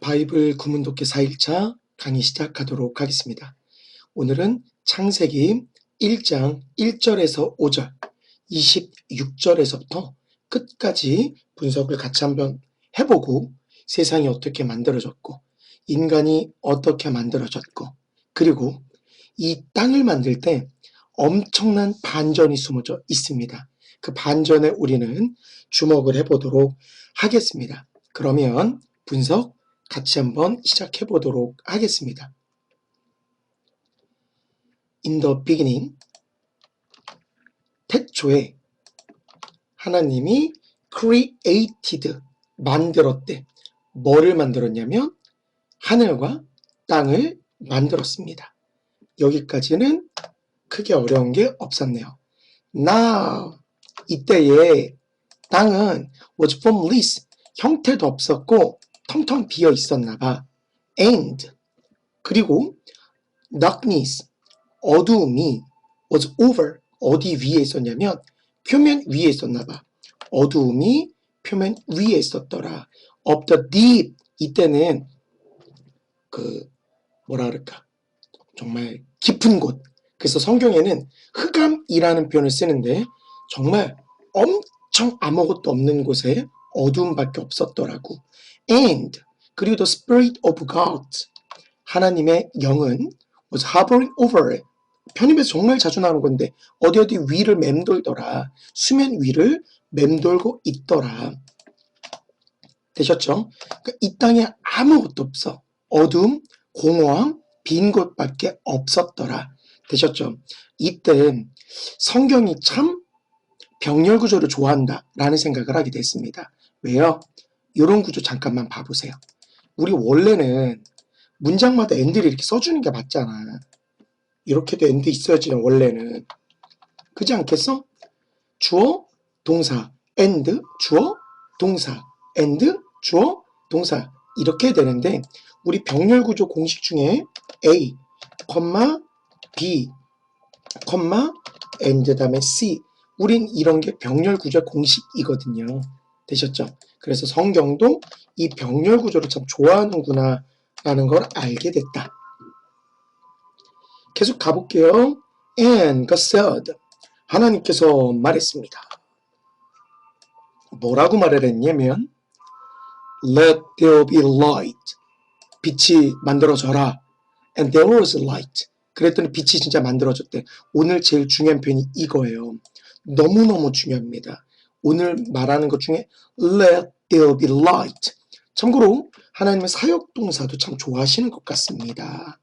바이블 구문독해 4일차 강의 시작하도록 하겠습니다. 오늘은 창세기 1장 1절에서 5절, 26절에서부터 끝까지 분석을 같이 한번 해보고 세상이 어떻게 만들어졌고 인간이 어떻게 만들어졌고 그리고 이 땅을 만들 때 엄청난 반전이 숨어져 있습니다. 그 반전에 우리는 주목을 해보도록 하겠습니다. 그러면 분석 같이 한번 시작해 보도록 하겠습니다. In the beginning, 태초에 하나님이 created, 만들었대. 뭐를 만들었냐면 하늘과 땅을 만들었습니다. 여기까지는 크게 어려운 게 없었네요. Now, 이때에 땅은 was formless, 형태도 없었고 텅텅 비어 있었나 봐. And 그리고 darkness 어두움이 was over 어디 위에 있었냐면 표면 위에 있었나 봐. 어두움이 표면 위에 있었더라. of the deep 이때는 그 뭐라 그럴까 정말 깊은 곳. 그래서 성경에는 흑암이라는 표현을 쓰는데 정말 엄청 아무것도 없는 곳에 어두움밖에 없었더라고. And 그리고 the Spirit of God 하나님의 영은 was hovering over. 편입에서 정말 자주 나오는 건데 어디 어디 위를 맴돌더라. 수면 위를 맴돌고 있더라. 되셨죠? 그러니까 이 땅에 아무것도 없어. 어둠, 공허함, 빈 곳밖에 없었더라. 되셨죠? 이때 성경이 참 병렬 구조를 좋아한다 라는 생각을 하게 됐습니다. 왜요? 이런 구조 잠깐만 봐보세요. 우리 원래는 문장마다 엔드를 이렇게 써주는 게 맞잖아. 이렇게도 엔드 있어야지 원래는. 그지 않겠어? 주어, 동사, 엔드, 주어, 동사, 엔드, 주어, 동사 이렇게 되는데 우리 병렬 구조 공식 중에 A, B, 엔드 다음에 C 우린 이런 게 병렬 구조 공식이거든요. 되셨죠? 그래서 성경도 이 병렬 구조를 참 좋아하는구나 라는 걸 알게 됐다. 계속 가볼게요. And God said 하나님께서 말했습니다. 뭐라고 말을 했냐면 Let there be light 빛이 만들어져라 And there was light 그랬더니 빛이 진짜 만들어졌대. 오늘 제일 중요한 표현이 이거예요. 너무너무 중요합니다. 오늘 말하는 것 중에 let there be light. 참고로 하나님은 사역동사도 참 좋아하시는 것 같습니다.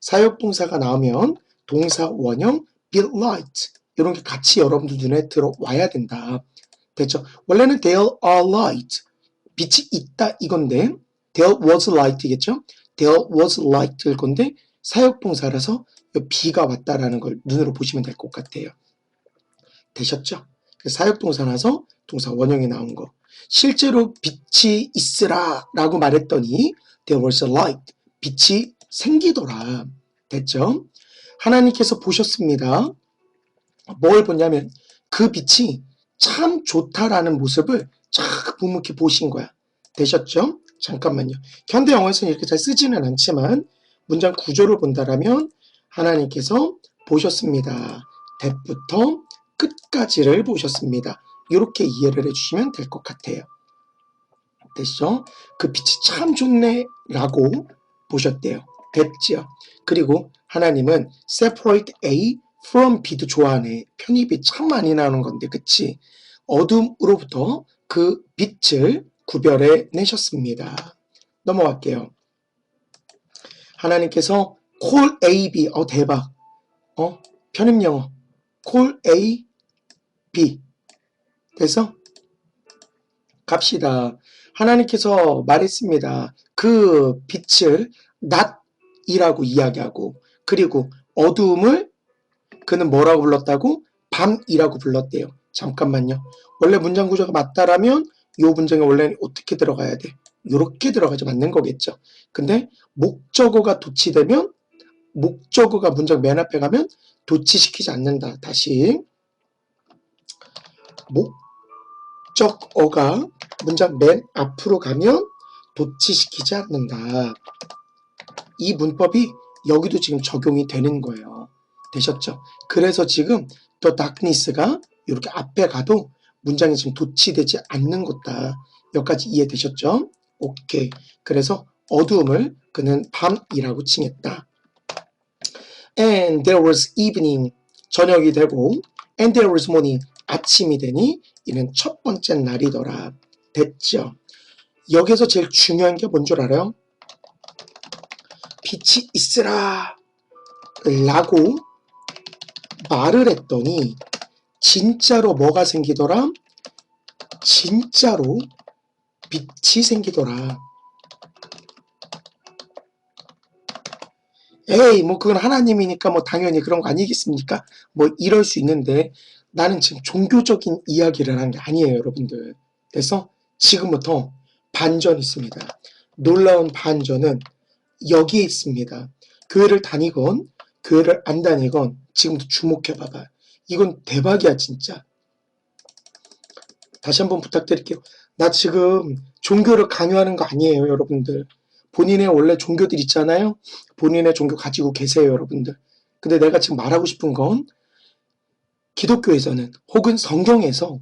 사역동사가 나오면 동사 원형 be light 이런 게 같이 여러분들 눈에 들어와야 된다. 됐죠? 원래는 there are light 빛이 있다 이건데 there was light겠죠? there was light일 건데 사역동사라서 비가 왔다라는 걸 눈으로 보시면 될 것 같아요. 되셨죠? 그 사역동사나서 동사 원형이 나온 거. 실제로 빛이 있으라 라고 말했더니 there was a light. 빛이 생기더라. 됐죠? 하나님께서 보셨습니다. 뭘 보냐면 그 빛이 참 좋다라는 모습을 쫙 묵묵히 보신 거야. 되셨죠? 잠깐만요. 현대 영어에서는 이렇게 잘 쓰지는 않지만 문장 구조를 본다라면 하나님께서 보셨습니다. 대부터 끝까지를 보셨습니다. 이렇게 이해를 해주시면 될 것 같아요. 됐죠? 그 빛이 참 좋네 라고 보셨대요. 됐죠? 그리고 하나님은 separate A from B도 좋아하네. 편입이 참 많이 나오는 건데 그치? 어둠으로부터 그 빛을 구별해 내셨습니다. 넘어갈게요. 하나님께서 call A, B, 어 대박. 어 편입 영어 call A, B. 그래서 갑시다. 하나님께서 말했습니다. 그 빛을 낮이라고 이야기하고 그리고 어두움을 그는 뭐라고 불렀다고? 밤이라고 불렀대요. 잠깐만요. 원래 문장 구조가 맞다라면 이 문장에 원래는 어떻게 들어가야 돼? 이렇게 들어가지 맞는 거겠죠. 근데 목적어가 도치되면 목적어가 문장 맨 앞에 가면 도치시키지 않는다. 다시 목적어가 문장 맨 앞으로 가면 도치시키지 않는다. 이 문법이 여기도 지금 적용이 되는 거예요. 되셨죠? 그래서 지금 또 darkness가 이렇게 앞에 가도 문장이 지금 도치되지 않는 것다. 여기까지 이해되셨죠? 오케이. 그래서 어두움을 그는 밤이라고 칭했다. And there was evening. 저녁이 되고 and there was morning. 아침이 되니 이는 첫 번째 날이더라. 됐죠? 여기서 제일 중요한 게 뭔 줄 알아요? 빛이 있으라 라고 말을 했더니 진짜로 뭐가 생기더라? 진짜로 빛이 생기더라. 에이, 뭐 그건 하나님이니까 뭐 당연히 그런 거 아니겠습니까? 뭐 이럴 수 있는데 나는 지금 종교적인 이야기를 한 게 아니에요, 여러분들. 그래서 지금부터 반전 있습니다. 놀라운 반전은 여기에 있습니다. 교회를 다니건 교회를 안 다니건 지금부터 주목해 봐봐. 이건 대박이야, 진짜. 다시 한번 부탁드릴게요. 나 지금 종교를 강요하는 거 아니에요, 여러분들. 본인의 원래 종교들 있잖아요. 본인의 종교 가지고 계세요, 여러분들. 근데 내가 지금 말하고 싶은 건 기독교에서는 혹은 성경에서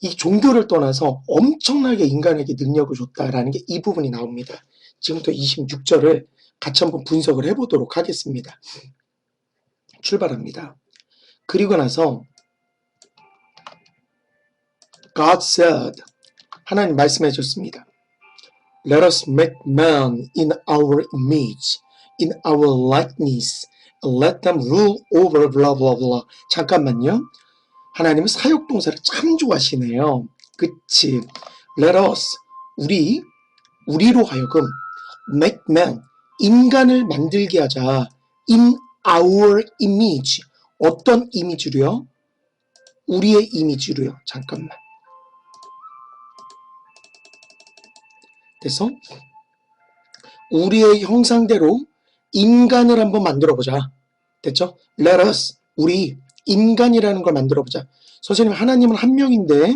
이 종교를 떠나서 엄청나게 인간에게 능력을 줬다라는 게 이 부분이 나옵니다. 지금부터 26절을 같이 한번 분석을 해보도록 하겠습니다. 출발합니다. 그리고 나서 God said 하나님 말씀해 주셨습니다. Let us make man in our image, in our likeness, let them rule over blah blah blah. 잠깐만요. 하나님은 사역동사를 참 좋아하시네요. 그치? Let us, 우리, 우리로 하여금 make man, 인간을 만들게 하자. in our image. 어떤 이미지로요? 우리의 이미지로요. 잠깐만. 그래서 우리의 형상대로 인간을 한번 만들어 보자. 됐죠? Let us, 우리 인간이라는 걸 만들어 보자. 선생님, 하나님은 한 명인데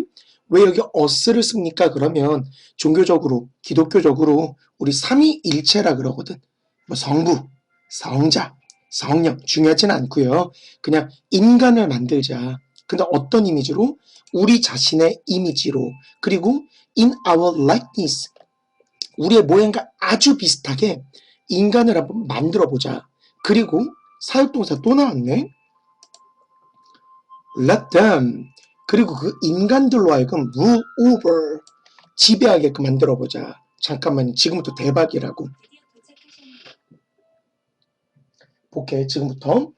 왜 여기 us를 씁니까? 그러면 종교적으로, 기독교적으로 우리 삼위일체라 그러거든. 뭐 성부, 성자, 성령 중요하진 않고요. 그냥 인간을 만들자. 근데 어떤 이미지로? 우리 자신의 이미지로. 그리고 in our likeness. 우리의 모양과 아주 비슷하게 인간을 한번 만들어 보자. 그리고 사역동사 또 나왔네. let them. 그리고 그 인간들로 하여금 rule over. 지배하게끔 만들어 보자. 잠깐만, 지금부터 대박이라고. 볼게, 지금부터.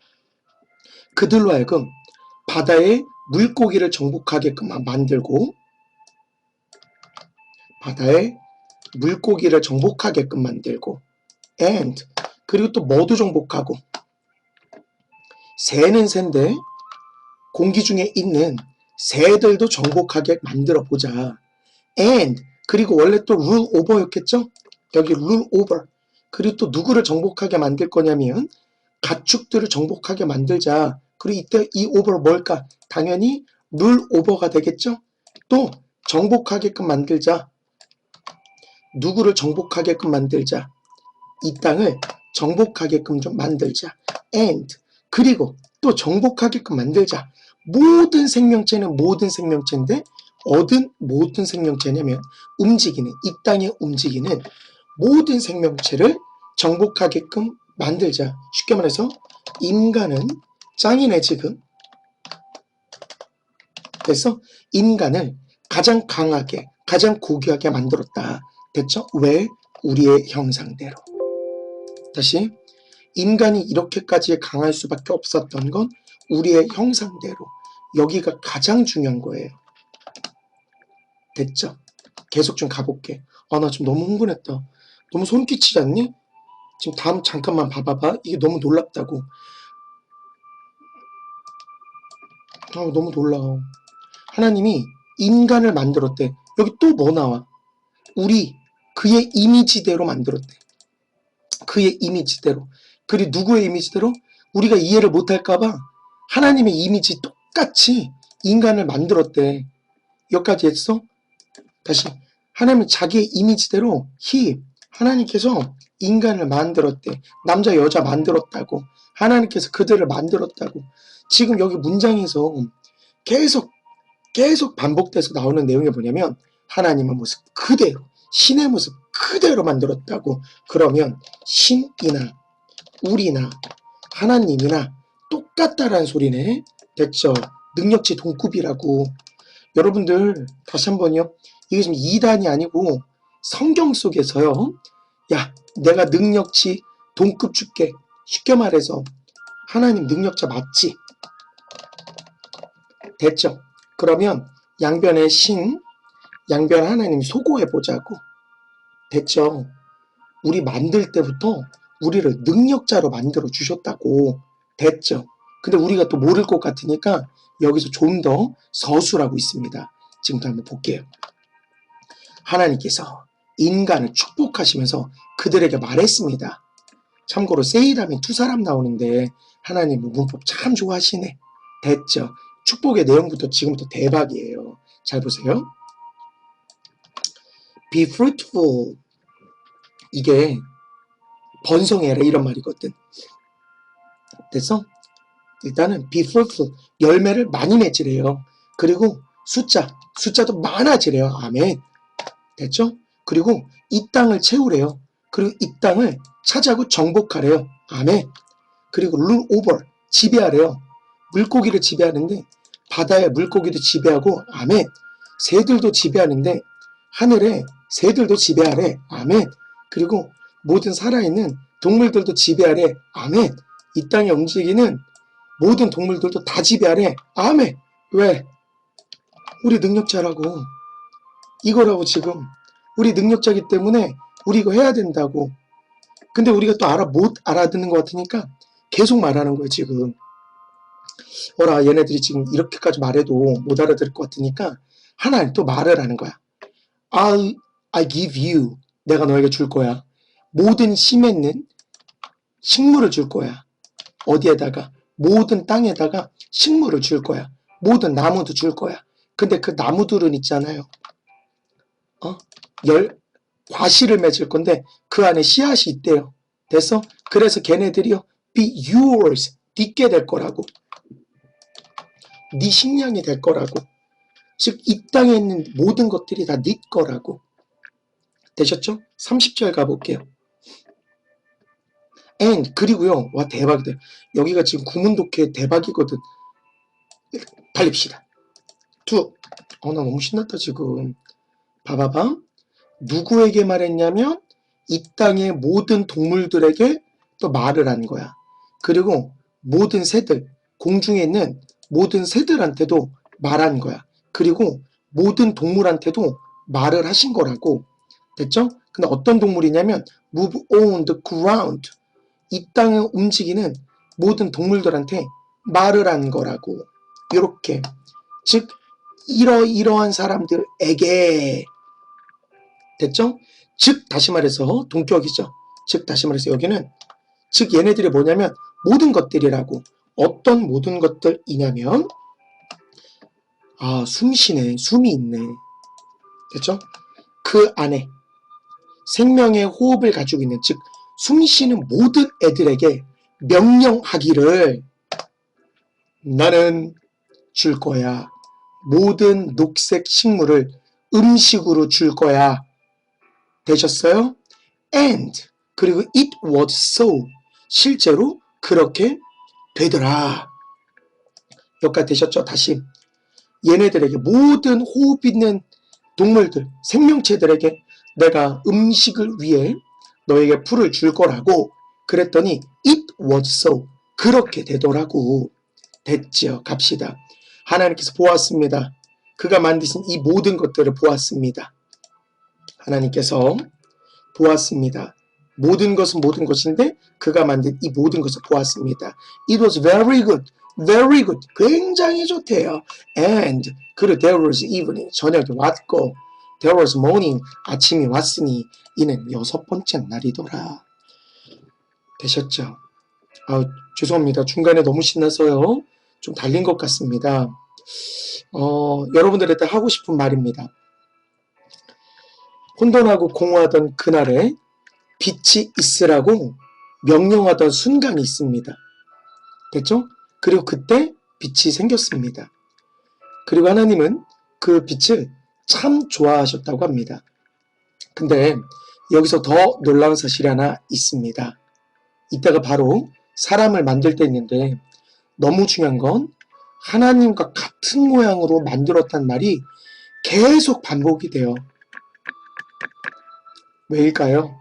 그들로 하여금 바다의 물고기를 정복하게끔 만들고, 바다의 물고기를 정복하게끔 만들고, and, 그리고 또 뭐도 정복하고, 새는 새인데, 공기 중에 있는 새들도 정복하게 만들어 보자. and, 그리고 원래 또 rule over였겠죠? 여기 rule over. 그리고 또 누구를 정복하게 만들 거냐면, 가축들을 정복하게 만들자. 그리고 이때 이 over 뭘까? 당연히 rule over가 되겠죠? 또 정복하게끔 만들자. 누구를 정복하게끔 만들자. 이 땅을 정복하게끔 좀 만들자. and 그리고 또 정복하게끔 만들자. 모든 생명체는 모든 생명체인데 얻은 모든 생명체냐면 움직이는 이 땅에 움직이는 모든 생명체를 정복하게끔 만들자. 쉽게 말해서 인간은 짱이네 지금. 그래서 인간을 가장 강하게 가장 고귀하게 만들었다. 됐죠? 왜? 우리의 형상대로. 다시 인간이 이렇게까지 강할 수밖에 없었던 건 우리의 형상대로. 여기가 가장 중요한 거예요. 됐죠? 계속 좀 가볼게. 아, 나 지금 너무 흥분했다. 너무 손 끼치지 않니? 지금 다음 잠깐만 봐봐봐. 이게 너무 놀랍다고. 아, 너무 놀라워. 하나님이 인간을 만들었대. 여기 또 뭐 나와? 우리 그의 이미지대로 만들었대. 그의 이미지대로. 그리고 누구의 이미지대로? 우리가 이해를 못할까봐 하나님의 이미지 똑같이 인간을 만들었대. 여기까지 했어? 다시. 하나님은 자기의 이미지대로 he 하나님께서 인간을 만들었대. 남자 여자 만들었다고. 하나님께서 그들을 만들었다고. 지금 여기 문장에서 계속 계속 반복돼서 나오는 내용이 뭐냐면 하나님의 모습 그대로 신의 모습 그대로 만들었다고. 그러면 신이나 우리나 하나님이나 똑같다라는 소리네. 됐죠? 능력치 동급이라고. 여러분들 다시 한번요. 이게 지금 이단이 아니고 성경 속에서요. 야, 내가 능력치 동급 줄게. 쉽게 말해서 하나님 능력자 맞지? 됐죠? 그러면 양변의 신, 양변 하나님 소고해 보자고. 됐죠? 우리 만들 때부터 우리를 능력자로 만들어 주셨다고. 됐죠? 근데 우리가 또 모를 것 같으니까 여기서 좀 더 서술하고 있습니다. 지금부터 한번 볼게요. 하나님께서 인간을 축복하시면서 그들에게 말했습니다. 참고로 세이라면 두 사람 나오는데 하나님 문법 참 좋아하시네. 됐죠? 축복의 내용부터 지금부터 대박이에요. 잘 보세요. Be fruitful. 이게 번성해라 이런 말이거든. 됐어? 일단은 be fruitful. 열매를 많이 맺으래요. 그리고 숫자, 숫자도 많아지래요. 아멘. 됐죠? 그리고 이 땅을 채우래요. 그리고 이 땅을 차지하고 정복하래요. 아멘. 그리고 룰 오버, 지배하래요. 물고기를 지배하는데 바다의 물고기도 지배하고 아멘. 새들도 지배하는데 하늘에 새들도 지배하래. 아멘. 그리고 모든 살아있는 동물들도 지배하래. 아멘. 이 땅에 움직이는 모든 동물들도 다 지배하래. 아멘. 왜? 우리 능력자라고. 이거라고 지금. 우리 능력자기 때문에 우리 이거 해야 된다고. 근데 우리가 또 알아, 못 알아듣는 것 같으니까 계속 말하는 거예요, 지금. 어라, 얘네들이 지금 이렇게까지 말해도 못 알아들을 것 같으니까 하나님 또 말을 하는 거야. I, I give you. 내가 너에게 줄 거야. 모든 씨 맺는 식물을 줄 거야. 어디에다가? 모든 땅에다가 식물을 줄 거야. 모든 나무도 줄 거야. 근데 그 나무들은 있잖아요. 어? 열, 과실을 맺을 건데 그 안에 씨앗이 있대요. 됐어? 그래서 걔네들이요. be yours. 딛게 될 거라고. 네 식량이 될 거라고. 즉, 이 땅에 있는 모든 것들이 다 네 거라고. 되셨죠? 30절 가볼게요. And, 그리고요. 와, 대박이다. 여기가 지금 구문독해 대박이거든. 달립시다. 투. 어, 나 너무 신났다, 지금. 봐봐봐. 누구에게 말했냐면, 이 땅의 모든 동물들에게 또 말을 한 거야. 그리고 모든 새들, 공중에 있는 모든 새들한테도 말한 거야. 그리고 모든 동물한테도 말을 하신 거라고. 됐죠? 근데 어떤 동물이냐면 move on the ground. 이 땅을 움직이는 모든 동물들한테 말을 한 거라고. 이렇게. 즉 이러이러한 사람들에게 됐죠? 즉 다시 말해서 동격이죠. 즉 다시 말해서 여기는 즉 얘네들이 뭐냐면 모든 것들이라고 어떤 모든 것들이냐면 아 숨쉬네 숨이 있네 됐죠? 그 안에 생명의 호흡을 가지고 있는 즉 숨 쉬는 모든 애들에게 명령하기를 나는 줄 거야 모든 녹색 식물을 음식으로 줄 거야 되셨어요? and 그리고 it was so 실제로 그렇게 되더라. 여기까지 되셨죠? 다시 얘네들에게 모든 호흡 있는 동물들, 생명체들에게 내가 음식을 위해 너에게 풀을 줄 거라고 그랬더니 it was so. 그렇게 되더라고. 됐죠 갑시다. 하나님께서 보았습니다. 그가 만드신 이 모든 것들을 보았습니다. 하나님께서 보았습니다. 모든 것은 모든 것인데 그가 만든 이 모든 것을 보았습니다. It was very good, very good. 굉장히 좋대요. And 그리고 there was evening, 저녁이 왔고 there was morning, 아침이 왔으니 이는 여섯 번째 날이더라. 되셨죠? 아, 죄송합니다. 중간에 너무 신나서요. 좀 달린 것 같습니다. 어, 여러분들한테 하고 싶은 말입니다. 혼돈하고 공허하던 그날에 빛이 있으라고 명령하던 순간이 있습니다. 됐죠? 그리고 그때 빛이 생겼습니다. 그리고 하나님은 그 빛을 참 좋아하셨다고 합니다. 근데 여기서 더 놀라운 사실이 하나 있습니다. 이따가 바로 사람을 만들 때 있는데 너무 중요한 건 하나님과 같은 모양으로 만들었단 말이 계속 반복이 돼요. 왜일까요?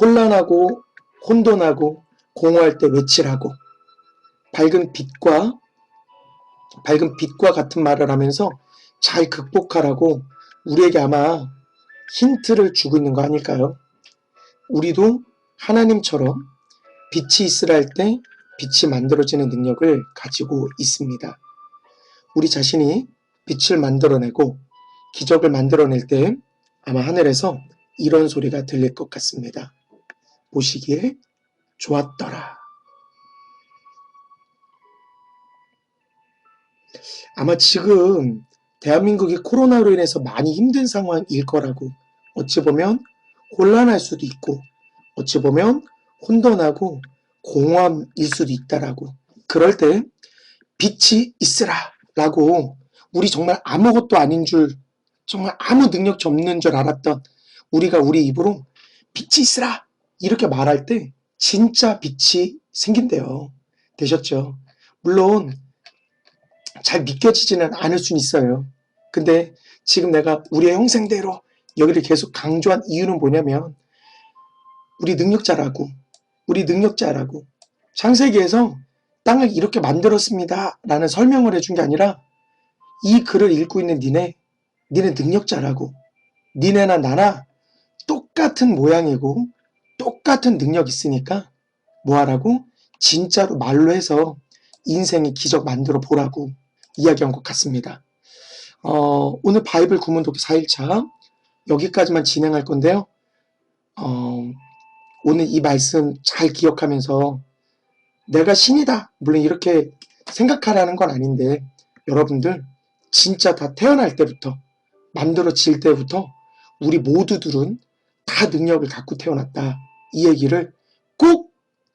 혼란하고 혼돈하고 공허할 때 외치라고 밝은 빛과 밝은 빛과 같은 말을 하면서 잘 극복하라고 우리에게 아마 힌트를 주고 있는 거 아닐까요? 우리도 하나님처럼 빛이 있으라 할 때 빛이 만들어지는 능력을 가지고 있습니다. 우리 자신이 빛을 만들어내고 기적을 만들어낼 때 아마 하늘에서 이런 소리가 들릴 것 같습니다. 보시기에 좋았더라. 아마 지금 대한민국이 코로나로 인해서 많이 힘든 상황일 거라고 어찌 보면 혼란할 수도 있고 어찌 보면 혼돈하고 공허함일 수도 있다라고 그럴 때 빛이 있으라 라고 우리 정말 아무것도 아닌 줄 정말 아무 능력이 없는 줄 알았던 우리가 우리 입으로 빛이 있으라 이렇게 말할 때 진짜 빛이 생긴대요. 되셨죠? 물론 잘 믿겨지지는 않을 수는 있어요. 근데 지금 내가 우리의 형생대로 여기를 계속 강조한 이유는 뭐냐면 우리 능력자라고 우리 능력자라고. 창세기에서 땅을 이렇게 만들었습니다 라는 설명을 해준 게 아니라 이 글을 읽고 있는 니네 니네 능력자라고. 니네나 나나 똑같은 모양이고 똑같은 능력 있으니까 뭐하라고? 진짜로 말로 해서 인생의 기적 만들어 보라고 이야기한 것 같습니다. 어, 오늘 바이블 구문 독기 4일차 여기까지만 진행할 건데요. 어, 오늘 이 말씀 잘 기억하면서 내가 신이다. 물론 이렇게 생각하라는 건 아닌데 여러분들 진짜 다 태어날 때부터 만들어질 때부터 우리 모두들은 다 능력을 갖고 태어났다. 이 얘기를 꼭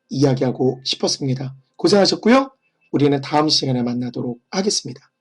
이야기하고 싶었습니다. 고생하셨고요. 우리는 다음 시간에 만나도록 하겠습니다.